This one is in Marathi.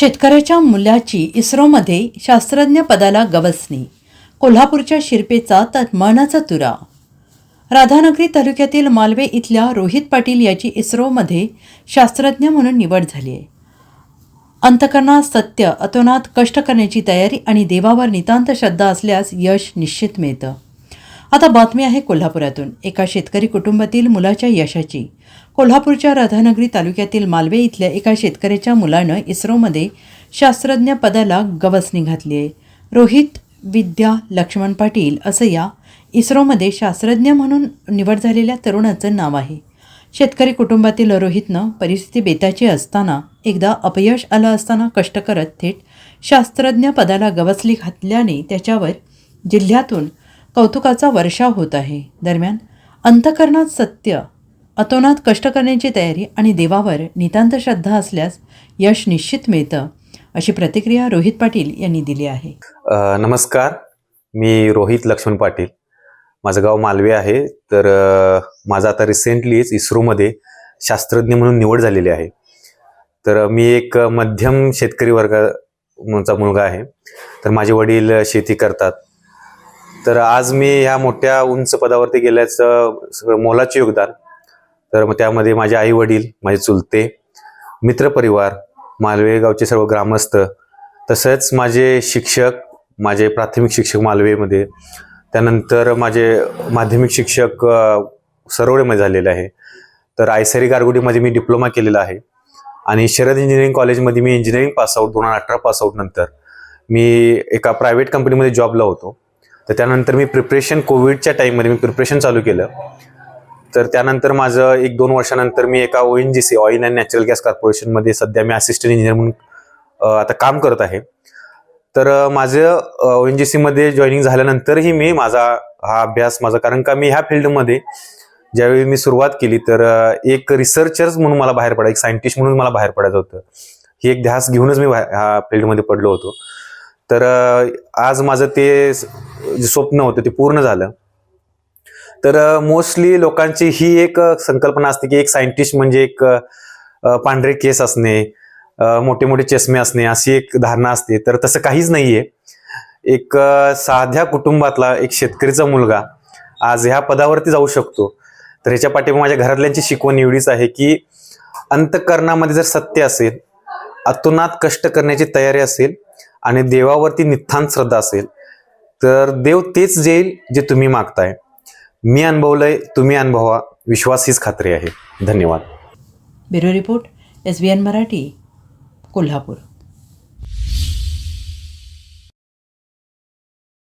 शेतकऱ्याच्या मुलाची इस्रोमध्ये शास्त्रज्ञ पदाला गवसणी. कोल्हापूरच्या शिरपेचा तन्मानाचा तुरा. राधानगरी तालुक्यातील मालवे इथल्या रोहित पाटील याची इस्रोमध्ये शास्त्रज्ञ म्हणून निवड झाली आहे. अंतकरणात सत्य अतोनात कष्ट करण्याची तयारी आणि देवावर नितांत श्रद्धा असल्यास यश निश्चित मिळतं. आता बातमी आहे कोल्हापुरातून. एका शेतकरी कुटुंबातील मुलाच्या यशाची. कोल्हापूरच्या राधानगरी तालुक्यातील मालवे इथल्या एका शेतकऱ्याच्या मुलानं इस्रोमध्ये शास्त्रज्ञ पदाला गवसणी घातली आहे. रोहित विद्या लक्ष्मण पाटील असं या इस्रोमध्ये शास्त्रज्ञ म्हणून निवड झालेल्या तरुणाचं नाव आहे. शेतकरी कुटुंबातील रोहितनं परिस्थिती बेताची असताना एकदा अपयश आलं असताना कष्ट करत थेट शास्त्रज्ञ पदाला गवसली घातल्याने त्याच्यावर जिल्ह्यातून कौतुकाचा वर्षाव होत आहे. दरम्यान अंतकरणात सत्य अतोनात कष्ट करण्याची तयारी आणि देवावर नितांत श्रद्धा असल्यास यश निश्चित मिळतं अशी प्रतिक्रिया रोहित पाटील यांनी दिली आहे. नमस्कार. मी रोहित लक्ष्मण पाटील. माझं गाव मालवे आहे. तर माझं आता रिसेंटलीच इस्रोमध्ये शास्त्रज्ञ म्हणून निवड झालेली आहे. तर मी एक मध्यम शेतकरी वर्गाचा मुलगा आहे. तर माझे वडील शेती करतात. तर आज मी ह्या मोठ्या उंच पदावरती गेल्याचं सगळं मोलाचे योगदान. तर मग त्यामध्ये माझे आई वडील माझे चुलते मित्रपरिवार मालवे गावचे सर्व ग्रामस्थ तसंच माझे शिक्षक माझे प्राथमिक शिक्षक मालवेमध्ये त्यानंतर माझे माध्यमिक शिक्षक सरोडेमध्ये झालेले आहे. तर आयसरी गारगुडीमध्ये मी डिप्लोमा केलेला आहे आणि शरद इंजिनिअरिंग कॉलेजमध्ये मी इंजिनिअरिंग पासआउट दोन हजार अठरा पासआउट नंतर मी एका प्रायव्हेट कंपनीमध्ये जॉबला होतो. तर त्यानंतर मी प्रिपरेशन कोविडच्या टाईममध्ये मी प्रिपरेशन चालू केलं. तर त्यानंतर माझं एक दोन वर्षानंतर मी एका O N G C oil and natural gas कॉर्पोरेशनमध्ये सध्या मी असिस्टंट इंजिनियर म्हणून आता काम करत आहे. तर माझं ओ एन जी सीमध्ये जॉईनिंग झाल्यानंतरही मी माझा हा अभ्यास माझा कारण का मी ह्या फील्डमध्ये ज्यावेळी मी सुरुवात केली तर एक रिसर्चर्स म्हणून मला बाहेर पडायचं एक सायंटिस्ट म्हणून मला बाहेर पडायचं होतं. ही एक ध्यास घेऊनच मी बाहेर- ह्या फील्डमध्ये पडलो होतो. तर आज माझं ते स- जे स्वप्न होतं ते पूर्ण झालं. तर मोस्टली लोकांची ही एक संकल्पना असते की एक सायंटिस्ट म्हणजे एक पांढरे केस असणे मोठे मोठे चष्मे असणे अशी एक धारणा असते. तर तसं काहीच नाहीये. एक साध्या कुटुंबातला एक शेतकरीचा मुलगा आज ह्या पदावरती जाऊ शकतो. तर ह्याच्या पाठीमा माझ्या घरातल्यांची शिकवण एवढीच आहे की अंतकरणामध्ये जर सत्य असेल अतोनात कष्ट करण्याची तयारी असेल आणि देवावरती निथान श्रद्धा असेल तर देव तेच देईल जे तुम्ही मागताय. मी अनुभवलंय तुम्ही अनुभवा. विश्वास हीच खात्री आहे. धन्यवाद. Bureau report S B N Marathi Kolhapur.